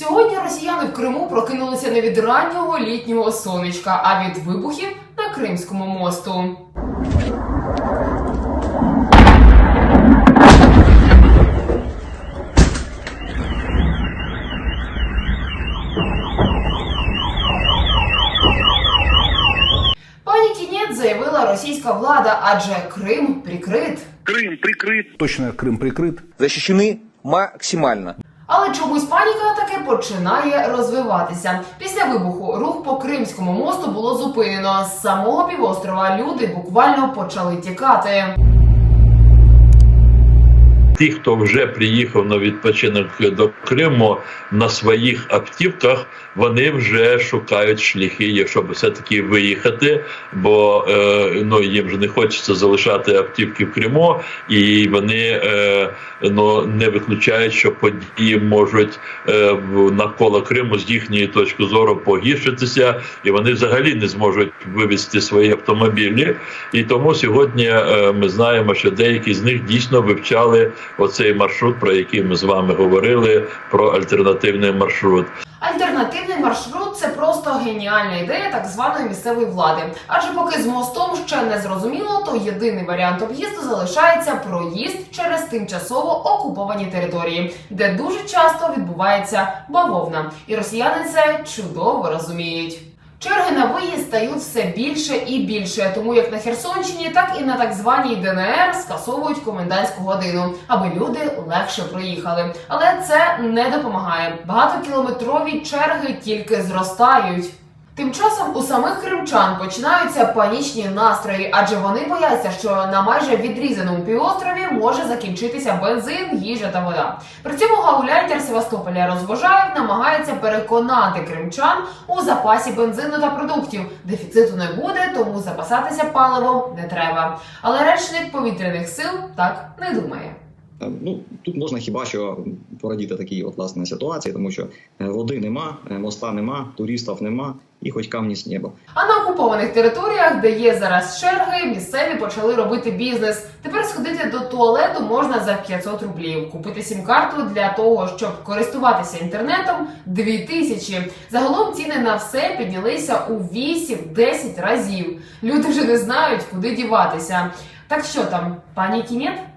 Сьогодні росіяни в Криму прокинулися не від раннього літнього сонечка, а від вибухів на Кримському мосту. Пані Кінець заявила російська влада, адже Крим прикрит. Крым прикрыт. Точно Крым прикрыт. защищены максимально. Але чомусь паніка таки починає розвиватися. Після вибуху рух по Кримському мосту було зупинено. З самого півострова люди буквально почали тікати. Ті, хто вже приїхав на відпочинок до Криму на своїх автівках, вони вже шукають шляхи, щоб все-таки виїхати, бо е, ну їм ж не хочеться залишати автівки в Криму, і вони е, ну не виключають, що події можуть е, навколо Криму з їхньої точки зору погіршитися, і вони взагалі не зможуть вивезти свої автомобілі. І тому сьогодні ми знаємо, що деякі з них дійсно вивчали оцей маршрут, про який ми з вами говорили, про альтернативний маршрут. Альтернативний маршрут це просто геніальна ідея так званої місцевої влади. Адже поки з мостом ще не зрозуміло, то єдиний варіант об'їзду залишається проїзд через тимчасово окуповані території, де дуже часто відбувається бавовна, і росіяни це чудово розуміють. Черги на виїзд стають все більше і більше, тому як на Херсонщині, так і на так званій ДНР скасовують комендантську годину, аби люди легше проїхали. Але це не допомагає. Багатокілометрові черги тільки зростають. Тим часом у самих кримчан починаються панічні настрої, адже вони бояться, що на майже відрізаному півострові може закінчитися бензин, їжа та вода. При цьому гауляйтер Севастополя Розвожаєв намагається переконати кримчан у запасі бензину та продуктів. Дефіциту не буде, тому запасатися паливом не треба. Але речник повітряних сил так не думає. Е, Ну тут можна хіба що порадіти такій от власне ситуації, тому що е, води нема, е, моста нема, туристів нема, і хоч камні з неба. А на окупованих територіях, де є зараз черги, місцеві почали робити бізнес. Тепер сходити до туалету можна за 500 рублів. Купити сім-карту для того, щоб користуватися інтернетом 2000. Загалом ціни на все піднялися у 8-10 разів. Люди вже не знають, куди діватися. Так що там, пані Кінет?